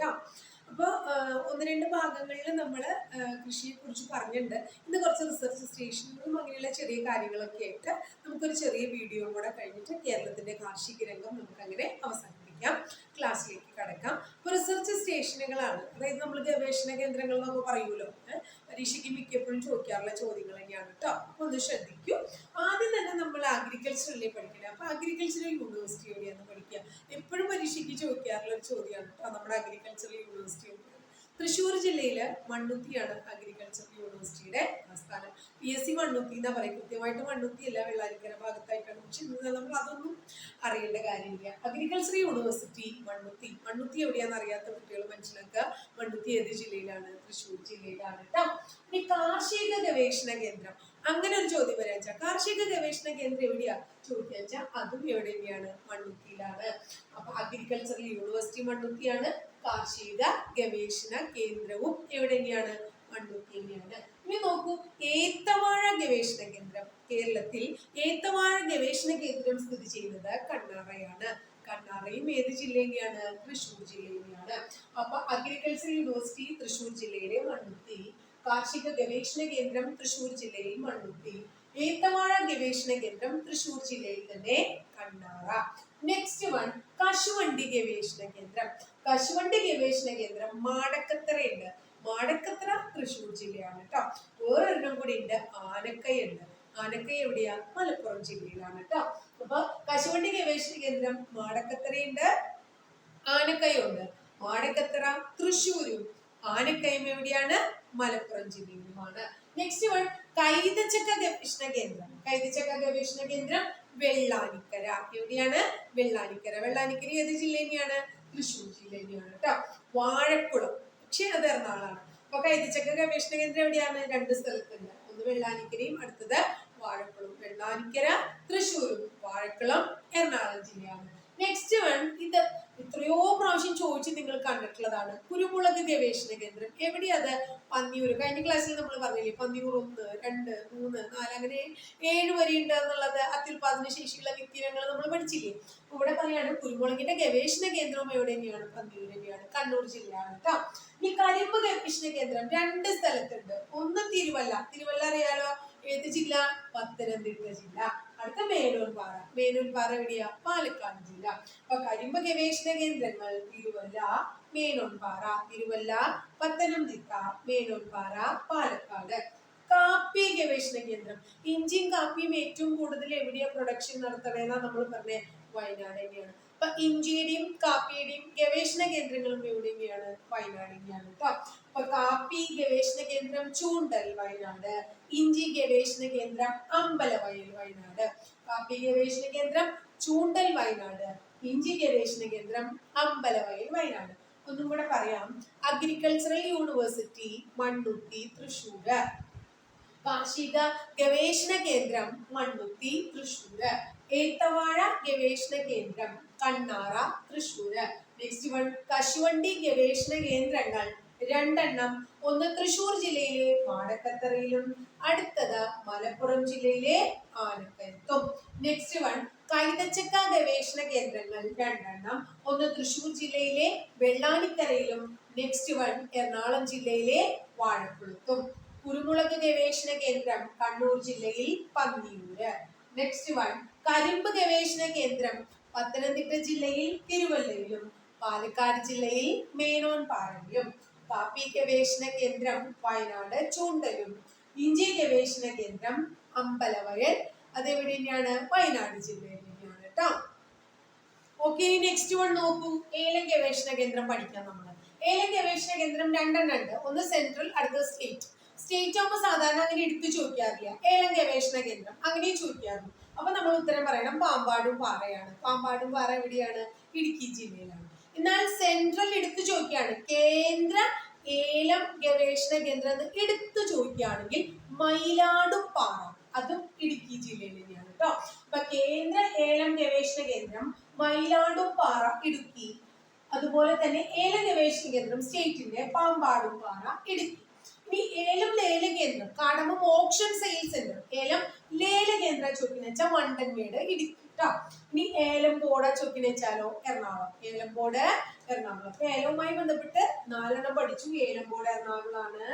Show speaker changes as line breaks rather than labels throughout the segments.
കേട്ടോ. അപ്പോൾ ഒന്ന് രണ്ട് ഭാഗങ്ങളിൽ നമ്മൾ കൃഷിയെ കുറിച്ച് പറഞ്ഞിട്ടുണ്ട്. ഇന്ന് കുറച്ച് റിസർച്ച് സ്റ്റേഷനുകളും അങ്ങനെയുള്ള ചെറിയ കാര്യങ്ങളൊക്കെ ആയിട്ട് നമുക്കൊരു ചെറിയ വീഡിയോ കൂടെ കഴിഞ്ഞിട്ട് കേരളത്തിന്റെ കാർഷിക രംഗം നമുക്ക് അങ്ങനെ അവസാനിപ്പിക്കാം ക്ലാസ്സിലേക്ക് കടക്കാം. അപ്പോൾ റിസർച്ച് സ്റ്റേഷനുകളാണ്. അതായത് നമ്മൾ ഗവേഷണ കേന്ദ്രങ്ങൾ എന്നൊക്കെ പറയുമല്ലോ. പരീക്ഷയ്ക്ക് മിക്കപ്പോഴും ചോദിക്കാറുള്ള ചോദ്യങ്ങൾ തന്നെയാണ് കേട്ടോ അപ്പോൾ ഒന്ന് ശ്രദ്ധിക്കൂ. ആദ്യം തന്നെ നമ്മൾ അഗ്രികൾച്ചറല്ലേ പഠിക്കണം? അപ്പോൾ അഗ്രികൾച്ചറൽ യൂണിവേഴ്സിറ്റി എവിടെയാണ് പഠിക്കുക. എപ്പോഴും പരീക്ഷയ്ക്ക് ചോദിക്കാറുള്ള ഒരു ചോദ്യമാണ് കേട്ടോ നമ്മുടെ അഗ്രികൾച്ചറൽ യൂണിവേഴ്സിറ്റി തൃശ്ശൂർ ജില്ലയിൽ മണ്ണുത്തിയാണ് അഗ്രികൾച്ചർ യൂണിവേഴ്സിറ്റിയുടെ ആസ്ഥാനം. പി എസ് സി മണ്ണുത്തി എന്നാ പറയും കൃത്യമായിട്ട് മണ്ണുത്തി അല്ല വെള്ളാരിക്കര ഭാഗത്തായിട്ടാണ് പക്ഷെ ഇന്ന് നമ്മൾ അതൊന്നും അറിയേണ്ട കാര്യമില്ല. Agriculture university Mannuthy. മണ്ണുത്തി എവിടെയാണെന്ന് അറിയാത്ത കുട്ടികൾ മനസ്സിലാക്കുക. മണ്ണുത്തി ഏത് ജില്ലയിലാണ്? തൃശ്ശൂർ ജില്ലയിലാണ് കേട്ടോ ഇനി കാർഷിക ഗവേഷണ കേന്ദ്രം. അങ്ങനെ ഒരു ചോദ്യം വെച്ചാൽ കാർഷിക ഗവേഷണ കേന്ദ്രം എവിടെയാ? ചോദിക്കാൻ വെച്ചാൽ അതും എവിടെ തന്നെയാണ്? മണ്ണുത്തിയിലാണ്. അപ്പൊ അഗ്രികൾച്ചറൽ യൂണിവേഴ്സിറ്റി മണ്ണുത്തിയാണ്. കാർഷിക ഗവേഷണ കേന്ദ്രവും എവിടെ തന്നെയാണ്? മണ്ണുത്തി തന്നെയാണ്. ഇനി നോക്കൂ ഏത്തവാഴ ഗവേഷണ കേന്ദ്രം. കേരളത്തിൽ ഏത്തവാഴ ഗവേഷണ കേന്ദ്രം സ്ഥിതി ചെയ്യുന്നത് കണ്ണാറയാണ്. കണ്ണാറയും ഏത് ജില്ലയിലെയാണ്? തൃശ്ശൂർ ജില്ലയിലെയാണ്. അപ്പൊ അഗ്രികൾച്ചർ യൂണിവേഴ്സിറ്റി തൃശ്ശൂർ ജില്ലയിലെ മണ്ണുത്തി കാർഷിക ഗവേഷണ കേന്ദ്രം തൃശൂർ ജില്ലയിൽ മണ്ണുത്തി ഏത്തവാഴ ഗവേഷണ കേന്ദ്രം തൃശൂർ ജില്ലയിൽ തന്നെ കണ്ണാറ. നെക്സ്റ്റ് വൺ കശുവണ്ടി ഗവേഷണ കേന്ദ്രം. കശുവണ്ടി ഗവേഷണ കേന്ദ്രം മാടക്കത്തറയുണ്ട്. മാടക്കത്തറ തൃശൂർ ജില്ലയാണ് കേട്ടോ വേറൊരെണ്ണം കൂടി ഉണ്ട് ആനക്കയുണ്ട്. ആനക്കൈ എവിടെയാ? മലപ്പുറം ജില്ലയിലാണ് കേട്ടോ അപ്പൊ കശുവണ്ടി ഗവേഷണ കേന്ദ്രം മാടക്കത്തറയുണ്ട് ആനക്കയുണ്ട്. മാടക്കത്തറ തൃശ്ശൂരും ആനക്കയം എവിടെയാണ് മലപ്പുറം ജില്ലയിലുമാണ്. നെക്സ്റ്റ് വൺ കൈതച്ചക്ക ഗവേഷണ കേന്ദ്രം. കൈതച്ചക്ക ഗവേഷണ കേന്ദ്രം വെള്ളാനിക്കര. എവിടെയാണ്? വെള്ളാനിക്കര. വെള്ളാനിക്കര ഏത് ജില്ല തന്നെയാണ്? തൃശ്ശൂർ ജില്ല തന്നെയാണ് കേട്ടോ വാഴക്കുളം. പക്ഷേ അത് എറണാകുളമാണ് അപ്പൊ കൈതച്ചക്ക ഗവേഷണ കേന്ദ്രം എവിടെയാണ്? രണ്ട് സ്ഥലത്തുണ്ട്. ഒന്ന് വെള്ളാനിക്കരയും അടുത്തത് വാഴക്കുളം. വെള്ളാനിക്കര തൃശ്ശൂരും വാഴക്കുളം എറണാകുളം ജില്ലയാണ് നെക്സ്റ്റ് വൺ ഇത് എത്രയോ പ്രാവശ്യം ചോദിച്ച് നിങ്ങൾ കണ്ടിട്ടുള്ളതാണ്. കുരുമുളക് ഗവേഷണ കേന്ദ്രം. എവിടെയത് പന്നിയൂർ. കഴിഞ്ഞ ക്ലാസ്സിൽ നമ്മൾ പറഞ്ഞില്ലേ പന്നിയൂർ ഒന്ന് രണ്ട് മൂന്ന് നാല് അങ്ങനെ ഏഴ് വരെ ഉണ്ട് എന്നുള്ളത് അത്യുൽപാദന ശേഷിയുള്ള വ്യക്തിരങ്ങൾ നമ്മൾ പഠിച്ചില്ലേ? ഇവിടെ പറയാണ് കുരുമുളകിന്റെ ഗവേഷണ കേന്ദ്രവും എവിടെ തന്നെയാണ്? പന്നിയൂർ തന്നെയാണ്. കണ്ണൂർ ജില്ലയാണ് കേട്ടോ ഈ കരിമ്പ് ഗവേഷണ കേന്ദ്രം രണ്ട് സ്ഥലത്തുണ്ട്. ഒന്ന് തിരുവല്ല. തിരുവല്ല അറിയാലോ? ഏത് ജില്ല? പത്തനംതിട്ട ജില്ല. അടുത്ത മേനൂർപാറ മേനൂർപാറ എവിടെയാ? പാലക്കാട് ജില്ല. അപ്പൊ കരിമ്പ ഗവേഷണ കേന്ദ്രങ്ങൾ തിരുവല്ല മേനോൻപാറ തിരുവല്ല പത്തനംതിട്ട മേനോൻപാറ പാലക്കാട്. കാപ്പി ഗവേഷണ കേന്ദ്രം. ഇഞ്ചിയും കാപ്പിയും ഏറ്റവും കൂടുതൽ എവിടെയാ പ്രൊഡക്ഷൻ നടത്തണേന്നാ നമ്മൾ പറഞ്ഞ? വയനാട് തന്നെയാണ്. അപ്പൊ ഇഞ്ചിയുടെയും കാപ്പിയുടെയും ഗവേഷണ കേന്ദ്രങ്ങളും എവിടെയൊക്കെയാണ് വയനാടിനെയാണ് കേട്ടോ അപ്പൊ കാപ്പി ഗവേഷണ കേന്ദ്രം ചൂണ്ടൽ വയനാട് ഇഞ്ചി ഗവേഷണ കേന്ദ്രം അമ്പലവയൽ വയനാട് കാപ്പി ഗവേഷണ കേന്ദ്രം ചൂണ്ടൽ വയനാട് ഇഞ്ചി ഗവേഷണ കേന്ദ്രം അമ്പലവയൽ വയനാട്. ഒന്നും കൂടെ പറയാം. അഗ്രികൾച്ചറൽ യൂണിവേഴ്സിറ്റി മണ്ണുത്തി തൃശ്ശൂർ കാർഷിക ഗവേഷണ കേന്ദ്രം മണ്ണുത്തി തൃശ്ശൂര്. ഏത്തവാഴ ഗവേഷണ കേന്ദ്രം കണ്ണാറ തൃശ്ശൂര് നെക്സ്റ്റ് വൺ കശുവണ്ടി ഗവേഷണ കേന്ദ്രങ്ങൾ രണ്ടെണ്ണം ഒന്ന് തൃശൂർ ജില്ലയിലെ മാടക്കത്തറയിലും അടുത്തത് മലപ്പുറം ജില്ലയിലെ ആനക്കയത്തും. നെക്സ്റ്റ് വൺ കൈതച്ചക്ക ഗവേഷണ കേന്ദ്രങ്ങൾ രണ്ടെണ്ണം ഒന്ന് തൃശൂർ ജില്ലയിലെ വെള്ളാനിക്കരയിലും നെക്സ്റ്റ് വൺ എറണാകുളം ജില്ലയിലെ വാഴക്കുളത്തും. കുരുമുളക് ഗവേഷണ കേന്ദ്രം കണ്ണൂർ ജില്ലയിൽ പന്നിയൂര്. നെക്സ്റ്റ് വൺ കരിമ്പ് ഗവേഷണ കേന്ദ്രം പത്തനംതിട്ട ജില്ലയിൽ തിരുവല്ലയിലും പാലക്കാട് ജില്ലയിൽ മേനോൻ പാറയിലും കാപ്പി ഗവേഷണ കേന്ദ്രം വയനാട് ചൂണ്ടലും ഇഞ്ചി ഗവേഷണ കേന്ദ്രം അമ്പലവയൽ അതെവിടെ തന്നെയാണ് വയനാട് ജില്ലയിൽ തന്നെയാണ് കേട്ടോ. ഓക്കെ ഇനി നെക്സ്റ്റ് വൺ നോക്കൂ. ഏലം ഗവേഷണ കേന്ദ്രം പഠിക്കാം നമ്മൾ ഏലം ഗവേഷണ കേന്ദ്രം രണ്ടെണ്ണം ഉണ്ട്. ഒന്ന് സെൻട്രൽ അടുത്തത് സ്റ്റേറ്റ് സ്റ്റേറ്റ് ആകുമ്പോൾ സാധാരണ അങ്ങനെ എടുത്തു ചോദിക്കാറില്ല ഏലം ഗവേഷണ കേന്ദ്രം അങ്ങനെ ചോദിക്കാറുള്ളൂ അപ്പൊ നമ്മൾ ഉത്തരം പറയണം പാമ്പാടും പാറയാണ്. പാമ്പാടും പാറ എവിടെയാണ്? ഇടുക്കി ജില്ലയിലാണ്. എന്നാൽ സെൻട്രൽ എടുത്തു ചോദിക്കുകയാണ് കേന്ദ്ര ഏലം ഗവേഷണ കേന്ദ്രം എന്ന് എടുത്തു ചോദിക്കുകയാണെങ്കിൽ മയിലാടും പാറ അതും ഇടുക്കി ജില്ലയിൽ തന്നെയാണ് കേട്ടോ അപ്പൊ കേന്ദ്ര ഏലം ഗവേഷണ കേന്ദ്രം മയിലാടും പാറ ഇടുക്കി അതുപോലെ തന്നെ ഏല ഗവേഷണ കേന്ദ്രം സ്റ്റേറ്റിന്റെ പാമ്പാടും പാറ ഇടുക്കി. ഇനി ഏലം ലേല കേന്ദ്രം കാടമ്പം ഓപ്ഷൻ സെയിൽസ് സെന്റർ ഏലം ലേല കേന്ദ്ര ചൊക്കിനെച്ച വണ്ടൻമേട് ഇടുക്കി കേട്ടോ ഇനി ഏലമ്പോട ചൊക്കിനെച്ചാലോ എറണാകുളം. ഏലമ്പോട് എറണാകുളം. അപ്പൊ ഏലവുമായി ബന്ധപ്പെട്ട് നാലെണ്ണം പഠിച്ചു. ഏലമ്പോട് എറണാകുളമാണ്.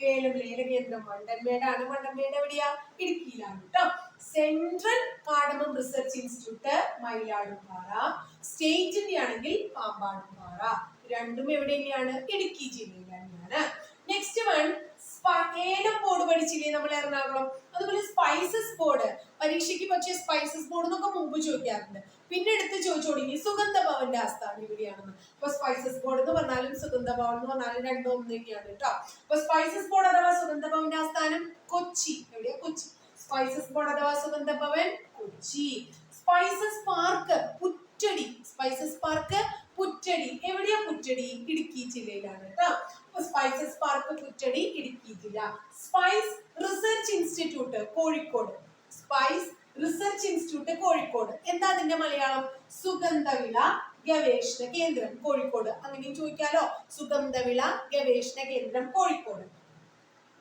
ഏലം ലേല കേന്ദ്രം. മണ്ടൻമേടാണ് മണ്ടൻമേട് എവിടെയാ? ഇടുക്കിയിലാണ് കേട്ടോ central cardamom research institute Myladumpara. സ്റ്റേറ്റിന്റെ ആണെങ്കിൽ പാമ്പാടുംപാറ. രണ്ടും എവിടെ തന്നെയാണ് ഇടുക്കി ജില്ലയിൽ തന്നെയാണ്. നെക്സ്റ്റ് വൺ ഏലം ബോർഡ് പഠിച്ചില്ലേ നമ്മൾ എറണാകുളം? അതുപോലെ സ്പൈസസ് ബോർഡ് പരീക്ഷയ്ക്ക് പക്ഷേ സ്പൈസസ് ബോർഡ് എന്നൊക്കെ മുമ്പ് ചോദിക്കാറുണ്ട്. പിന്നെ എടുത്ത് ചോദിച്ചു തുടങ്ങി സുഗന്ധ ഭവന്റെ ആസ്ഥാനം ഇവിടെയാണെന്ന്. അപ്പൊ സ്പൈസസ് ബോർഡ് എന്ന് പറഞ്ഞാലും സുഗന്ധഭവൻ എന്ന് പറഞ്ഞാലും രണ്ടോ ഒന്ന് തന്നെയാണ് കേട്ടോ. അപ്പൊ സ്പൈസസ് ബോർഡ് അഥവാ സുഗന്ധ ഭവന്റെ ആസ്ഥാനം കൊച്ചി. എവിടെയാ? കൊച്ചി. സ്പൈസസ് ബോർഡ് അഥവാ Sugandha Bhavan Kochi. Spices park Puttady. Spices park Puttady. എവിടെയാ പുറ്റടി? ഇടുക്കി ജില്ലയിലാണ് കേട്ടോ. സ്പൈസസ് പാർക്ക് കുറ്റടി ഇടുക്കി ജില്ല spice research institute Kozhikode. Spice research institute Kozhikode. എന്താ അതിന്റെ മലയാളം? സുഗന്ധവില ഗവേഷണ കേന്ദ്രം കോഴിക്കോട്. അങ്ങനെയും ചോദിക്കാലോ? സുഗന്ധവില ഗവേഷണ കേന്ദ്രം കോഴിക്കോട്.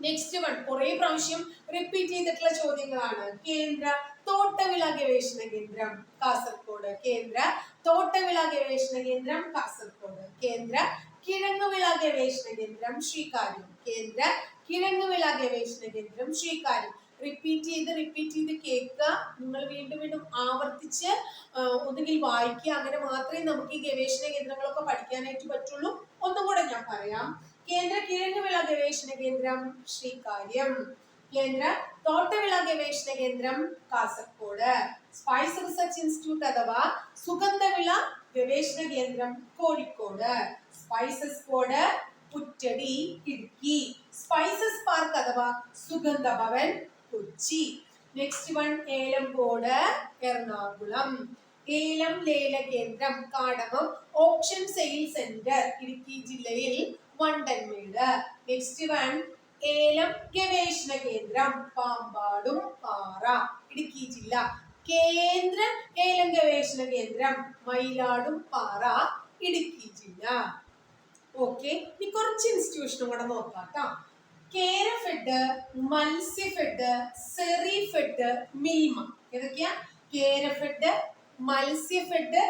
നെക്സ്റ്റ് വൺ കുറെ പ്രാവശ്യം റിപ്പീറ്റ് ചെയ്തിട്ടുള്ള ചോദ്യങ്ങളാണ്. കേന്ദ്ര തോട്ടവിള ഗവേഷണ കേന്ദ്രം കാസർഗോഡ്. കേന്ദ്ര തോട്ടവിള ഗവേഷണ കേന്ദ്രം കാസർഗോഡ്. കേന്ദ്ര കിഴങ്ങുവിള ഗവേഷണ കേന്ദ്രം ശ്രീകാര്യം. കേന്ദ്ര കിഴങ്ങുവിള ഗവേഷണ കേന്ദ്രം ശ്രീകാര്യം. റിപ്പീറ്റ് ചെയ്ത് റിപ്പീറ്റ് ചെയ്ത് കേൾക്കുക. നിങ്ങൾ വീണ്ടും വീണ്ടും ആവർത്തിച്ച് ഒന്നുകിൽ വായിക്കുക. അങ്ങനെ മാത്രമേ നമുക്ക് ഈ ഗവേഷണ കേന്ദ്രങ്ങളൊക്കെ പഠിക്കാനായിട്ട് പറ്റുള്ളൂ. ഒന്നും കൂടെ ഞാൻ പറയാം. കേന്ദ്ര കിഴങ്ങുവിള ഗവേഷണ കേന്ദ്രം ശ്രീകാര്യം. കേന്ദ്ര തോട്ടവിള ഗവേഷണ കേന്ദ്രം കാസർഗോഡ് സ്പൈസ് റിസർച്ച് ഇൻസ്റ്റിറ്റ്യൂട്ട് അഥവാ സുഗന്ധവിള ഗവേഷണ കേന്ദ്രം Kozhikode. Spices board Puttady Idukki. Spices park അഥവാ സുഗന്ധ ഭവൻ കൊച്ചി. നെക്സ്റ്റ് വൺ ഏലം ബോർഡ് എറണാകുളം. ഏലം ലേല കേന്ദ്രം cardamom auction sale centre Idukki ജില്ലയിൽ വണ്ടൻമേട്. നെക്സ്റ്റ് വൺ ഏലം ഗവേഷണ കേന്ദ്രം പാമ്പാടും പാറ. ഇടുക്കി ജില്ല. കേന്ദ്ര ഏലം ഗവേഷണ കേന്ദ്രം മയിലാടും പാറ ഇടുക്കി ജില്ല. ഓക്കെ ഇനി കുറച്ച് ഇൻസ്റ്റിറ്റ്യൂഷനും കൂടെ നോക്കാം കേട്ടോ കേരഫെഡ് മത്സ്യഫെഡ് സെറിഫെഡ് മിൽമ ഏതൊക്കെയാ? കേരഫെഡ് മത്സ്യഫെഡ്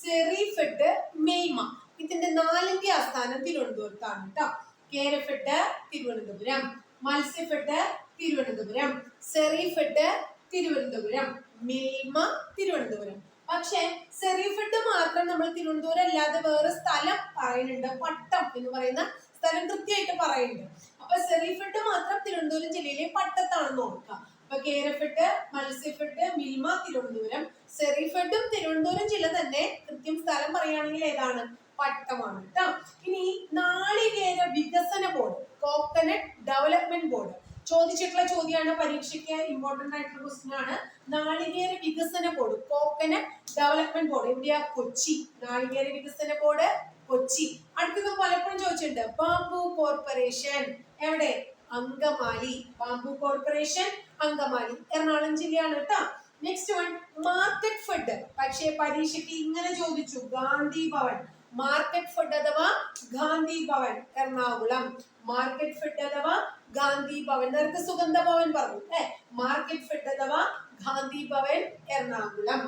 സെറിഫെഡ് മിൽമ ഇതിന്റെ നാലിന്റെ ആസ്ഥാനം തിരുവനന്തപുരത്താണ് കേട്ടോ കേരഫെഡ് തിരുവനന്തപുരം. മത്സ്യഫെഡ് തിരുവനന്തപുരം. സെറിഫെഡ് തിരുവനന്തപുരം. മിൽമ തിരുവനന്തപുരം. പക്ഷെ സെറിഫിഡ് മാത്രം നമ്മൾ തിരുവനന്തപുരം അല്ലാതെ വേറെ സ്ഥലം പറയുന്നുണ്ട്. പട്ടം എന്ന് പറയുന്ന സ്ഥലം കൃത്യമായിട്ട് പറയുന്നുണ്ട്. അപ്പൊ സെറിഫിഡ് മാത്രം തിരുവനന്തപുരം ജില്ലയിലെ പട്ടത്താണെന്ന് ഓർക്കുക. അപ്പൊ കേരഫിട്ട് മത്സ്യഫെഡ് മിൽമ തിരുവനന്തപുരം. സെറിഫെഡും തിരുവനന്തപുരം ജില്ല തന്നെ കൃത്യം സ്ഥലം പറയുകയാണെങ്കിൽ ഏതാണ്? പട്ടമാണ് കേട്ടോ ഇനി നാളികേര വികസന ബോർഡ് കോക്കനട്ട് ഡെവലപ്മെന്റ് ബോർഡ് ചോദിച്ചിട്ടുള്ള ചോദ്യമാണ്. പരീക്ഷയ്ക്ക് ഇമ്പോർട്ടന്റ് ആയിട്ടുള്ള ക്വസ്റ്റ്യൻ ആണ്. നാളികേര വികസന ബോർഡ് കോക്കന ഡെവലപ്മെന്റ് ബോർഡ് എവിടെയാ കൊച്ചി. നാളികേര വികസന ബോർഡ് കൊച്ചി. അടുത്തത് പലപ്പോഴും ചോദിച്ചിട്ടുണ്ട്. ബാംബു കോർപ്പറേഷൻ എവിടെ? Angamaly. Bamboo corporation Angamaly. Ernakulam ജില്ലയാണ് കേട്ടോ. നെക്സ്റ്റ് വൺ മാർക്കറ്റ് ഫെഡ് പക്ഷേ പരീക്ഷയ്ക്ക് ഇങ്ങനെ ചോദിച്ചു. ഗാന്ധി ഭവൻ. മാർക്കറ്റ് ഫുഡ് അഥവാ ഗാന്ധി ഭവൻ എറണാകുളം. മാർക്കറ്റ് ഫുഡ് അഥവാ ഗാന്ധി ഭവൻ. നേരത്തെ സുഗന്ധ ഭവൻ പറഞ്ഞു അല്ലെ? മാർക്കറ്റ് ഫുഡ് അഥവാ Gandhi Bhavan Ernakulam.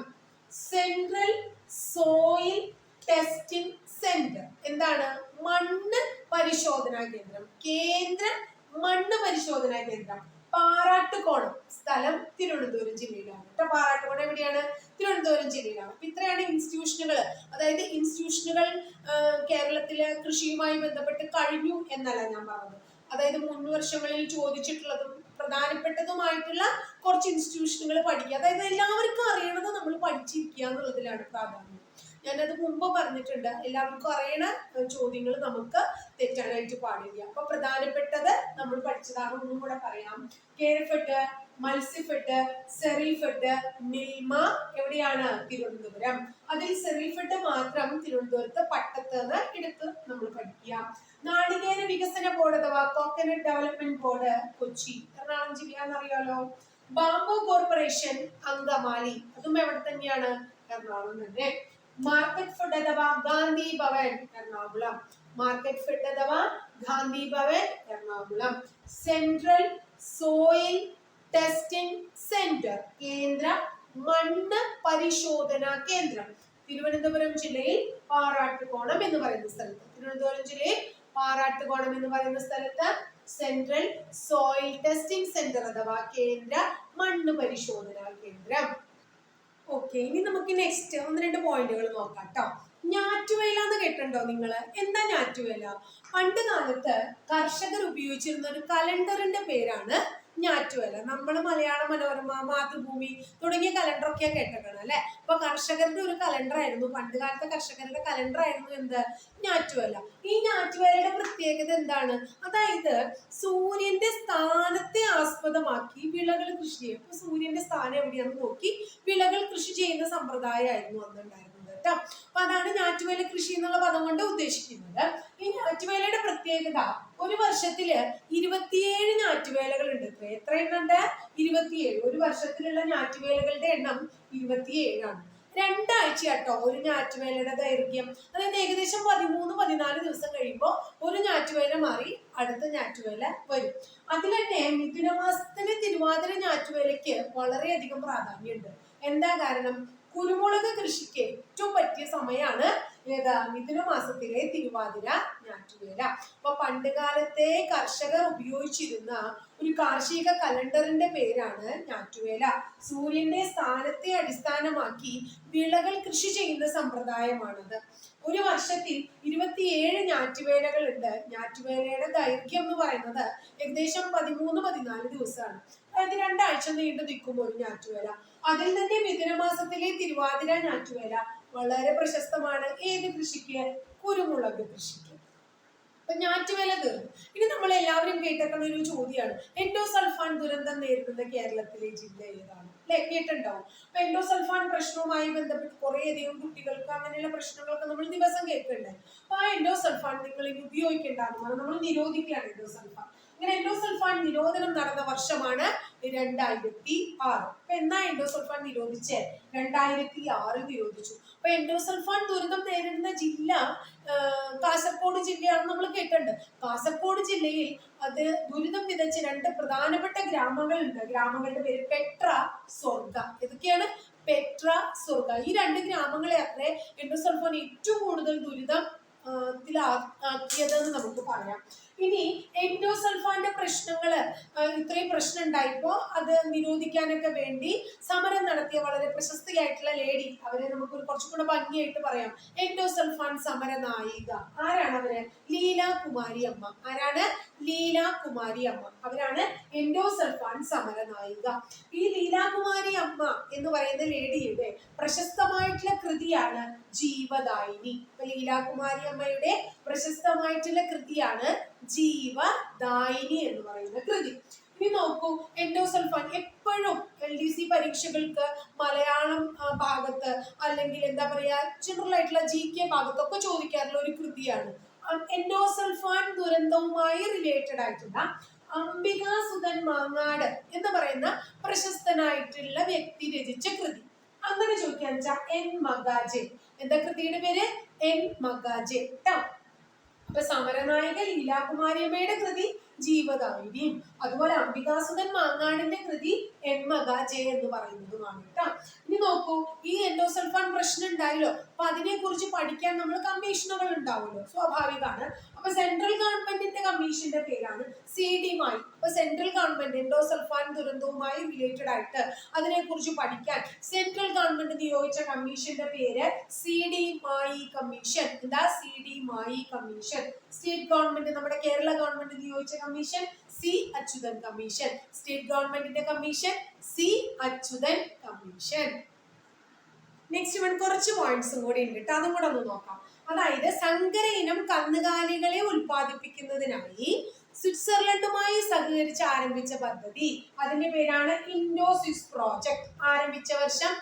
Central soil testing centre എന്താണ്? മണ്ണ് പരിശോധനാ കേന്ദ്രം. കേന്ദ്ര മണ്ണ് പരിശോധനാ കേന്ദ്രം. പാറാട്ടുകോണം. സ്ഥലം തിരുവനന്തപുരം ജില്ലയിലാണ്. കേട്ടോ പാറാട്ടുകോണം എവിടെയാണ്? തിരുവനന്തപുരം ജില്ലയിലാണ്. അപ്പൊ ഇത്രയാണ് ഇൻസ്റ്റിറ്റ്യൂഷനുകൾ അതായത് ഇൻസ്റ്റിറ്റ്യൂഷനുകൾ കേരളത്തിലെ കൃഷിയുമായി ബന്ധപ്പെട്ട് കഴിഞ്ഞു എന്നല്ല ഞാൻ പറഞ്ഞത്. അതായത് മൂന്ന് വർഷങ്ങളിൽ ചോദിച്ചിട്ടുള്ളതും പ്രധാനപ്പെട്ടതുമായിട്ടുള്ള കുറച്ച് ഇൻസ്റ്റിറ്റ്യൂഷനുകൾ പഠിക്കുക. അതായത് എല്ലാവർക്കും അറിയണത് നമ്മൾ പഠിച്ചിരിക്കുക എന്നുള്ളതിലാണ് പ്രാധാന്യം. ഞാനത് മുമ്പ് പറഞ്ഞിട്ടുണ്ട്. എല്ലാവർക്കും അറിയണ ചോദ്യങ്ങൾ നമുക്ക് തെറ്റാനായിട്ട് പാടില്ല. അപ്പൊ പ്രധാനപ്പെട്ടത് നമ്മൾ പഠിച്ചതാണ് ഒന്നും കൂടെ പറയാം. കേരഫെഡ് മത്സ്യഫെഡ് സെറിഫെഡ് മിൽമ എവിടെയാണ്? തിരുവനന്തപുരം. അതിൽ സെറിഫെഡ് മാത്രം തിരുവനന്തപുരത്ത് പട്ടത്ത് നിന്ന് എടുത്ത് നമ്മൾ പഠിക്കുക. നാളികേര വികസന ബോർഡ് അഥവാ coconut development board Kochi Ernakulam ജില്ലയാണെന്ന് അറിയാലോ ബാംബു കോർപ്പറേഷൻ അങ്കമാലി അതും എവിടെ തന്നെയാണ് എറണാകുളം തന്നെ. മാർക്കറ്റ് ഫുഡ് അഥവാ ഗാന്ധി ഭവൻ എറണാകുളം. മാർക്കറ്റ് ഫുഡ് അഥവാ Gandhi Bhavan Ernakulam. Central soil testing centre കേന്ദ്ര മണ്ണ് പരിശോധന കേന്ദ്രം. തിരുവനന്തപുരം ജില്ലയിൽ പാറാട്ടുകോണം എന്ന് പറയുന്ന സ്ഥലത്ത്. തിരുവനന്തപുരം ജില്ലയിൽ പാറാട്ടുകോണം എന്ന് പറയുന്ന സ്ഥലത്ത് സെൻട്രൽ സോയിൽ ടെസ്റ്റിംഗ് സെന്റർ അഥവാ കേന്ദ്ര മണ്ണ് പരിശോധനാ കേന്ദ്രം. ഓക്കെ ഇനി നമുക്ക് നെക്സ്റ്റ് ഒന്ന് രണ്ട് പോയിന്റുകൾ നോക്കാം കേട്ടോ ഞാറ്റുവേല എന്ന് കേട്ടിട്ടുണ്ടോ നിങ്ങൾ എന്താ ഞാറ്റുവേല പണ്ട് കാലത്ത് കർഷകർ ഉപയോഗിച്ചിരുന്ന ഒരു കലണ്ടറിന്റെ പേരാണ് ഞാറ്റുവേല നമ്മൾ മലയാള മനോരമ മാതൃഭൂമി തുടങ്ങിയ കലണ്ടറൊക്കെ കേട്ടിട്ടാണ് അല്ലെ? അപ്പൊ കർഷകരുടെ ഒരു കലണ്ടർ ആയിരുന്നു പണ്ട് കാലത്തെ കർഷകരുടെ കലണ്ടർ ആയിരുന്നു എന്ത്? ഞാറ്റുവേല ഈ ഞാറ്റുവേലയുടെ പ്രത്യേകത എന്താണ്? അതായത് സൂര്യന്റെ സ്ഥാനത്തെ ആസ്പദമാക്കി വിളകൾ കൃഷി ചെയ്യും. അപ്പൊ സൂര്യന്റെ സ്ഥാനം എവിടെയാണെന്ന് നോക്കി വിളകൾ കൃഷി ചെയ്യുന്ന സമ്പ്രദായമായിരുന്നു അന്നുണ്ടായിരുന്നത് കേട്ടോ. അപ്പൊ അതാണ് ഞാറ്റുവേല കൃഷി എന്നുള്ള പദം കൊണ്ട് ഉദ്ദേശിക്കുന്നത്. ഞാറ്റുവേലയുടെ പ്രത്യേകത. ഒരു വർഷത്തിൽ ഇരുപത്തിയേഴ് ഞാറ്റുവേലകൾ ഉണ്ട് എത്ര എത്ര എണ്ണം ഉണ്ട്? ഇരുപത്തിയേഴ്. ഒരു വർഷത്തിലുള്ള ഞാറ്റുവേലകളുടെ എണ്ണം ഇരുപത്തിയേഴാണ്. രണ്ടാഴ്ച കേട്ടോ ഒരു ഞാറ്റുവേലയുടെ ദൈർഘ്യം. അതായത് ഏകദേശം പതിമൂന്ന് പതിനാല് ദിവസം കഴിയുമ്പോൾ ഒരു ഞാറ്റുവേല മാറി അടുത്ത ഞാറ്റുവേല വരും. അതിൽ തന്നെ മിഥുനമാസത്തിന് തിരുവാതിര ഞാറ്റുവേലയ്ക്ക് വളരെയധികം പ്രാധാന്യമുണ്ട്. എന്താ കാരണം? കുരുമുളക് കൃഷിക്ക് ഏറ്റവും പറ്റിയ സമയമാണ് മിഥുന മാസത്തിലെ തിരുവാതിര ഞാറ്റുവേല. അപ്പൊ പണ്ട് കാലത്തെ കർഷകർ ഉപയോഗിച്ചിരുന്ന ഒരു കാർഷിക കലണ്ടറിന്റെ പേരാണ് ഞാറ്റുവേല. സൂര്യന്റെ സ്ഥാനത്തെ അടിസ്ഥാനമാക്കി വിളകൾ കൃഷി ചെയ്യുന്ന സമ്പ്രദായമാണത്. ഒരു വർഷത്തിൽ ഇരുപത്തിയേഴ് ഞാറ്റുവേലകൾ ഉണ്ട് ഞാറ്റുവേലയുടെ ദൈർഘ്യം എന്ന് പറയുന്നത് ഏകദേശം പതിമൂന്ന് പതിനാല് ദിവസമാണ്. അതായത് രണ്ടാഴ്ച നീണ്ടു നിൽക്കും ഒരു ഞാറ്റുവേല. അതിൽ തന്നെ മിഥുനമാസത്തിലെ തിരുവാതിര ഞാറ്റുവേല. വളരെ പ്രശസ്തമാണ്. ഏത് കൃഷിക്ക്? കുരുമുളക് കൃഷിക്ക്. അപ്പൊ ഞാറ്റുവിലത് ഇനി നമ്മൾ എല്ലാവരും കേട്ടേക്കുന്ന ഒരു ചോദ്യമാണ്. എൻഡോസൾഫാൻ ദുരന്തം നേരിടുന്ന കേരളത്തിലെ ജില്ല ഏതാണ്? അല്ലെ? കേട്ടിട്ടുണ്ടാവും. അപ്പൊ എൻഡോസൾഫാൻ പ്രശ്നവുമായി ബന്ധപ്പെട്ട് കുറേയധികം കുട്ടികൾക്ക് അങ്ങനെയുള്ള പ്രശ്നങ്ങളൊക്കെ നമ്മൾ ദിവസം കേൾക്കുന്നുണ്ട് അപ്പൊ ആ എൻഡോസൾഫാൻ നിങ്ങൾ ഇനി ഉപയോഗിക്കേണ്ടതാണ് നമ്മൾ നിരോധിക്കുകയാണ് എൻഡോസൾഫാൻ. ഇങ്ങനെ എൻഡോസൾഫാൻ നിരോധനം നടന്ന വർഷമാണ് രണ്ടായിരത്തി ആറ്. അപ്പൊ എന്നാ എൻഡോസൾഫാൻ നിരോധിച്ചേ? രണ്ടായിരത്തി ആറിൽ നിരോധിച്ചു. അപ്പൊ എൻഡോസൾഫാൻ ദുരിതം നേരിടുന്ന ജില്ല കാസർഗോഡ് ജില്ലയാണെന്ന് നമ്മൾ കേട്ടിട്ടുണ്ട്. കാസർഗോഡ് ജില്ലയിൽ അത് ദുരിതം വിതച്ച രണ്ട് പ്രധാനപ്പെട്ട ഗ്രാമങ്ങളുണ്ട്. ഗ്രാമങ്ങളുടെ പേര് പെട്ര സ്വർഗ. ഇതൊക്കെയാണ് പെട്ര സ്വർഗ. ഈ രണ്ട് ഗ്രാമങ്ങളെ അത്രേ എൻഡോസൾഫാൻ ഏറ്റവും കൂടുതൽ ദുരിതം ആക്കിയതെന്ന് നമുക്ക് പറയാം. ഇനി എൻഡോസൾഫാന്റെ പ്രശ്നങ്ങൾ ആ, ഇത്രയും പ്രശ്നം ഉണ്ടായിപ്പോ അത് നിരോധിക്കാനൊക്കെ വേണ്ടി സമരം നടത്തിയ വളരെ പ്രശസ്തിയായിട്ടുള്ള ലേഡി അവരെ നമുക്ക് ഒരു കുറച്ചും കൂടെ ഭംഗിയായിട്ട് പറയാം. എൻഡോസൾഫാൻ സമര നായിക ആരാണ് അവർ? ലീല കുമാരി അമ്മ. ആരാണ്? ലീല കുമാരി അമ്മ. അവരാണ് എൻഡോസൾഫാൻ സമര നായിക ഈ ലീലാകുമാരി അമ്മ എന്ന് പറയുന്ന ലേഡിയുടെ പ്രശസ്തമായിട്ടുള്ള കൃതിയാണ് ജീവദായിനി. ലീലാകുമാരി അമ്മയുടെ പ്രശസ്തമായിട്ടുള്ള കൃതിയാണ് ജീവദായിനി എന്ന് പറയുന്ന കൃതി. ഇനി നോക്കൂ എൻഡോസൾഫാൻ എപ്പോഴും എൽ ഡി സി പരീക്ഷകൾക്ക് മലയാളം ഭാഗത്ത് അല്ലെങ്കിൽ എന്താ പറയാ ജനറൽ ആയിട്ടുള്ള ജി കെ ഭാഗത്തൊക്കെ ചോദിക്കാറുള്ള ഒരു കൃതിയാണ്. എൻഡോസൾഫാൻ ദുരന്തവുമായി റിലേറ്റഡ് ആയിട്ടുള്ള അംബിക സുധൻ മാങ്ങാട് എന്ന് പറയുന്ന പ്രശസ്തനായിട്ടുള്ള വ്യക്തി രചിച്ച കൃതി. അങ്ങനെ ചോദിക്കാൻ വെച്ചാൽ എൻ മഗാജെ. എന്താ കൃതിയുടെ പേര്? എൻ മഗാജെ. ട്ടോ. അപ്പൊ സമരനായിക ലീലാകുമാരിയമ്മയുടെ കൃതി ജീവദായിനിയും അതുപോലെ അംബികാസുധൻ മാങ്ങാടിന്റെ കൃതി എൺമക ജെ എന്ന് പറയുന്നതുമാണ് കേട്ടോ. ഇനി നോക്കൂ ഈ എൻഡോസൾഫാൻ പ്രശ്നം ഉണ്ടായല്ലോ അപ്പൊ അതിനെ കുറിച്ച് പഠിക്കാൻ നമ്മൾ കമ്മീഷനുകൾ ഉണ്ടാവുമല്ലോ സ്വാഭാവികമാണ്. അപ്പൊ സെൻട്രൽ ഗവൺമെന്റിന്റെ കമ്മീഷന്റെ പേരാണ് സി ഡി മായി അപ്പൊ സെൻട്രൽ ഗവൺമെന്റ് എൻഡോസൾഫാൻ ദുരന്തവുമായി റിലേറ്റഡ് ആയിട്ട് അതിനെ കുറിച്ച് പഠിക്കാൻ സെൻട്രൽ ഗവൺമെന്റ് നിയോഗിച്ച കമ്മീഷന്റെ പേര് സി ഡി മായി കമ്മീഷൻ എന്താ C D Mayee commission state government നമ്മുടെ കേരള ഗവൺമെന്റ് നിയോഗിച്ച commission C Achuthan commission state ഗവൺമെന്റിന്റെ commission C Achuthan commission next ഇവിടെ കുറച്ച് പോയിന്റ്സും കൂടി ഉണ്ട് കേട്ടോ അതും കൂടെ ഒന്ന് നോക്കാം. അതായത് സങ്കര ഇനം കന്നുകാലികളെ ഉൽപ്പാദിപ്പിക്കുന്നതിനായി സ്വിറ്റ്സർലൻഡുമായി സഹകരിച്ച് ആരംഭിച്ച പദ്ധതി. അതിന്റെ പേരാണ് ഇൻഡോ സ്വിസ് പ്രോജക്ട് ആരംഭിച്ച വർഷം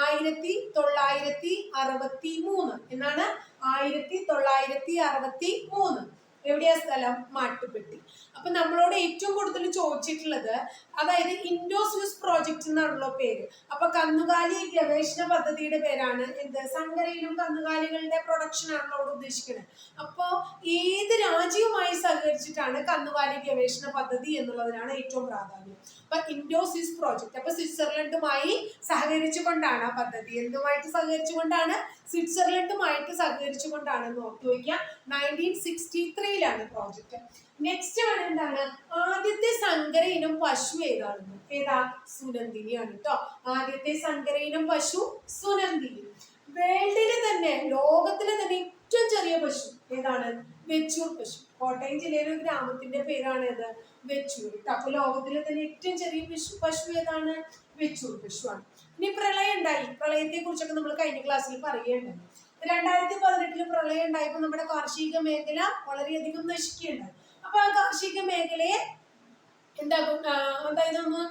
ആയിരത്തി തൊള്ളായിരത്തി അറുപത്തി മൂന്ന് എന്നാണ് ആയിരത്തി തൊള്ളായിരത്തി അറുപത്തി മൂന്ന് എവിടെയാ സ്ഥലം? മാട്ടുപ്പെട്ടി. അപ്പൊ നമ്മളോട് ഏറ്റവും കൂടുതൽ ചോദിച്ചിട്ടുള്ളത് അതായത് ഇൻഡോ സ്വിസ് പ്രോജക്റ്റ് എന്നാണല്ലോ പേര്. അപ്പൊ കന്നുകാലി ഗവേഷണ പദ്ധതിയുടെ പേരാണ്. എന്ത്? സങ്കരയിലും കന്നുകാലികളുടെ പ്രൊഡക്ഷൻ ആണല്ലോ അവിടെ ഉദ്ദേശിക്കുന്നത് അപ്പോ ഏത് രാജ്യവുമായി സഹകരിച്ചിട്ടാണ് കന്നുകാലി ഗവേഷണ പദ്ധതി എന്നുള്ളതിനാണ് ഏറ്റവും പ്രാധാന്യം. അപ്പൊ ഇൻഡോ സ്വിസ് പ്രോജക്റ്റ് അപ്പൊ സ്വിറ്റ്സർലൻഡുമായി സഹകരിച്ചുകൊണ്ടാണ് ആ പദ്ധതി. എന്തുമായിട്ട് സഹകരിച്ചുകൊണ്ടാണ്? സ്വിറ്റ്സർലൻഡുമായിട്ട് സഹകരിച്ചുകൊണ്ടാണ് എന്ന് ഓർത്തു വയ്ക്കുക. നയന്റീൻ സിക്സ്റ്റി ത്രീയിലാണ് പ്രോജക്റ്റ് നെക്സ്റ്റ് ആണ് എന്താണ്? ആദ്യത്തെ സങ്കര ഇനം പശു ഏതാണെന്ന്? ഏതാ? സുനന്ദിനിയാണ് കേട്ടോ ആദ്യത്തെ സങ്കര ഇനം പശു സുനന്ദിനി. വേൾഡിലെ തന്നെ ലോകത്തിലെ തന്നെ ഏറ്റവും ചെറിയ പശു ഏതാണ്? വെച്ചൂർ പശു. കോട്ടയം ജില്ലയിലെ ഗ്രാമത്തിന്റെ പേരാണ് ഏത് വെച്ചൂർ. അപ്പൊ ലോകത്തിലെ തന്നെ ഏറ്റവും ചെറിയ പശു പശു ഏതാണ്? വെച്ചൂർ പശുവാണ്. ഇനി പ്രളയം ഉണ്ടായി. പ്രളയത്തെ കുറിച്ചൊക്കെ നമ്മൾ കഴിഞ്ഞ ക്ലാസ്സിൽ പറയുകയുണ്ടായി. രണ്ടായിരത്തി പതിനെട്ടിൽ പ്രളയം ഉണ്ടായപ്പോൾ നമ്മുടെ കാർഷിക മേഖല വളരെയധികം നശിക്കുകയുണ്ടായി. കാർഷിക മേഖലയെ അതായത് ഒന്ന്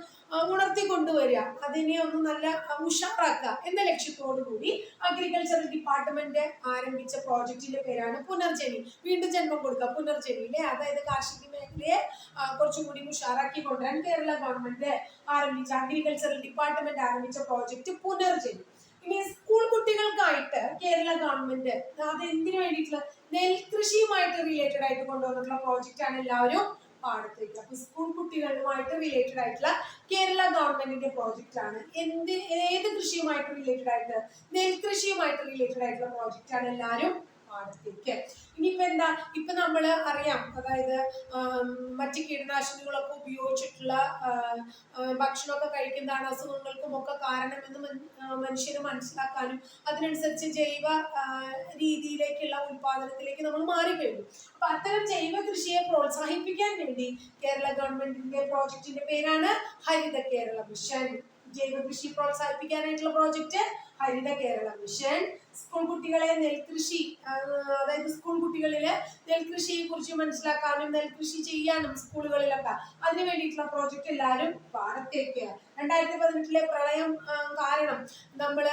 ഉണർത്തി കൊണ്ടുവരിക. അതിനെ ഒന്ന് നല്ല ഉഷാറാക്കുക എന്ന ലക്ഷ്യത്തോടു കൂടി അഗ്രികൾച്ചർ ഡിപ്പാർട്ട്മെന്റ് ആരംഭിച്ച പ്രോജക്റ്റിന്റെ പേരാണ് പുനർജനി. വീണ്ടും ജന്മം കൊടുക്കുക. പുനർജനിയിലെ അതായത് കാർഷിക മേഖലയെ കുറച്ചും കൂടി ഉഷാറാക്കി കൊണ്ടുവരാൻ കേരള ഗവൺമെന്റ് ആരംഭിച്ച അഗ്രികൾച്ചറൽ ഡിപ്പാർട്ട്മെന്റ് ആരംഭിച്ച പ്രോജക്റ്റ് പുനർജനി. ഇനി സ്കൂൾ കുട്ടികൾക്കായിട്ട് കേരള ഗവൺമെന്റ് അത് എന്തിനു വേണ്ടിയിട്ടുള്ള നെൽകൃഷിയുമായിട്ട് റിലേറ്റഡ് ആയിട്ട് കൊണ്ടുവന്നിട്ടുള്ള പ്രോജക്റ്റ് ആണ് എല്ലാവരും പാടത്തേക്ക്. അപ്പൊ സ്കൂൾ കുട്ടികളുമായിട്ട് റിലേറ്റഡ് ആയിട്ടുള്ള കേരള ഗവൺമെന്റിന്റെ പ്രോജക്റ്റ് ആണ്. എന്ത് ഏത് കൃഷിയുമായിട്ട് റിലേറ്റഡ് ആയിട്ട്? നെൽകൃഷിയുമായിട്ട് റിലേറ്റഡ് ആയിട്ടുള്ള പ്രോജക്റ്റ് ആണ് എല്ലാവരും പാടത്തേക്ക് ഇനിയിപ്പോ എന്താ? ഇപ്പൊ നമ്മൾ അറിയാം അതായത് മറ്റു കീടനാശിനികളൊക്കെ ഉപയോഗിച്ചിട്ടുള്ള ഭക്ഷണമൊക്കെ കഴിക്കുന്നതാണ് അസുഖങ്ങൾക്കും ഒക്കെ കാരണമെന്ന് മനുഷ്യന് മനസ്സിലാക്കാനും അതിനനുസരിച്ച് ജൈവ രീതിയിലേക്കുള്ള ഉൽപാദനത്തിലേക്ക് നമ്മൾ മാറിക്കഴിഞ്ഞു. അപ്പൊ അത്തരം ജൈവ കൃഷിയെ പ്രോത്സാഹിപ്പിക്കാൻ വേണ്ടി കേരള ഗവൺമെന്റിന്റെ പ്രോജക്റ്റിന്റെ പേരാണ് ഹരിത കേരള മിഷൻ. ജൈവ കൃഷി പ്രോത്സാഹിപ്പിക്കാനായിട്ടുള്ള project Haritha Kerala mission. School കുട്ടികളെ നെൽകൃഷി അതായത് സ്കൂൾ കുട്ടികളിൽ നെൽകൃഷിയെ കുറിച്ച് മനസ്സിലാക്കാനും നെൽകൃഷി ചെയ്യാനും സ്കൂളുകളിലൊക്കെ അതിനു വേണ്ടിയിട്ടുള്ള പ്രോജക്റ്റ് എല്ലാവരും പാടത്തേക്ക് രണ്ടായിരത്തി പതിനെട്ടിലെ പ്രളയം കാരണം നമ്മൾ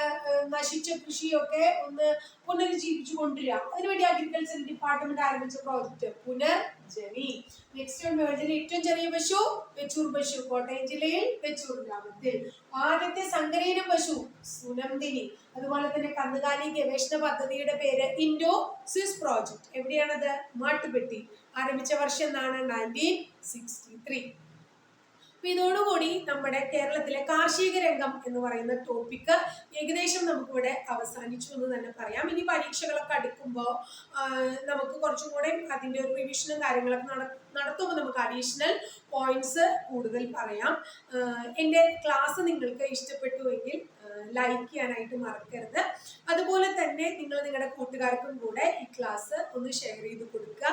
നശിച്ച കൃഷിയൊക്കെ ഒന്ന് പുനരുജ്ജീവിച്ചു കൊണ്ടുവരിക അതിനുവേണ്ടി അഗ്രികൾച്ചർ ഡിപ്പാർട്ട്മെന്റ് ആരംഭിച്ച പ്രോജക്റ്റ് പുനർജനി നെക്സ്റ്റ് വേൾഡിലെ ഏറ്റവും ചെറിയ പശു വെച്ചൂർ പശു. കോട്ടയം ജില്ലയിൽ വെച്ചൂർ ഗ്രാമത്തിൽ. ആദ്യത്തെ സങ്കരീന പശു സുനന്ദിനി. അതുപോലെ തന്നെ കന്നുകാലി ഗവേഷണ പദ്ധതിയുടെ പേര് ഇൻഡോ സ്വിസ് പ്രോജക്ട് എവിടെയാണത്? മാട്ടുപെട്ടി. ആരംഭിച്ച വർഷം എന്നാണ്? നയന്റീൻ സിക്സ്റ്റി ത്രീ അപ്പൊ ഇതോടുകൂടി നമ്മുടെ കേരളത്തിലെ കാർഷിക രംഗം എന്ന് പറയുന്ന ടോപ്പിക്ക് ഏകദേശം നമുക്കിവിടെ അവസാനിച്ചു എന്ന് തന്നെ പറയാം. ഇനി പരീക്ഷകളൊക്കെ അടുക്കുമ്പോൾ നമുക്ക് കുറച്ചും കൂടെ അതിന്റെ ഒരു റിവിഷനും കാര്യങ്ങളൊക്കെ നടത്തുമ്പോൾ നമുക്ക് അഡീഷണൽ പോയിന്റ്സ് കൂടുതൽ പറയാം. എന്റെ ക്ലാസ് നിങ്ങൾക്ക് ഇഷ്ടപ്പെട്ടുവെങ്കിൽ ലൈക്ക് ചെയ്യാനായിട്ട് മറക്കരുത്. അതുപോലെ തന്നെ നിങ്ങൾ നിങ്ങളുടെ കൂട്ടുകാർക്കും കൂടെ ഈ ക്ലാസ് ഒന്ന് ഷെയർ ചെയ്ത് കൊടുക്കുക.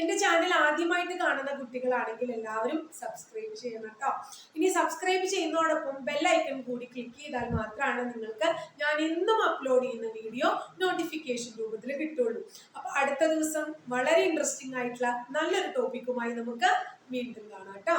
എന്റെ ചാനൽ ആദ്യമായിട്ട് കാണുന്ന കുട്ടികളാണെങ്കിൽ എല്ലാവരും സബ്സ്ക്രൈബ് ചെയ്യണം കേട്ടോ ഇനി സബ്സ്ക്രൈബ് ചെയ്യുന്നതോടൊപ്പം ബെല്ലൈക്കൺ കൂടി ക്ലിക്ക് ചെയ്താൽ മാത്രമാണ് നിങ്ങൾക്ക് ഞാൻ എന്നും അപ്ലോഡ് ചെയ്യുന്ന വീഡിയോ നോട്ടിഫിക്കേഷൻ രൂപത്തിൽ കിട്ടുള്ളൂ. അപ്പോൾ അടുത്ത ദിവസം വളരെ ഇൻട്രസ്റ്റിംഗ് ആയിട്ടുള്ള നല്ലൊരു ടോപ്പിക്കുമായി നമുക്ക് വീണ്ടും കാണാം കേട്ടോ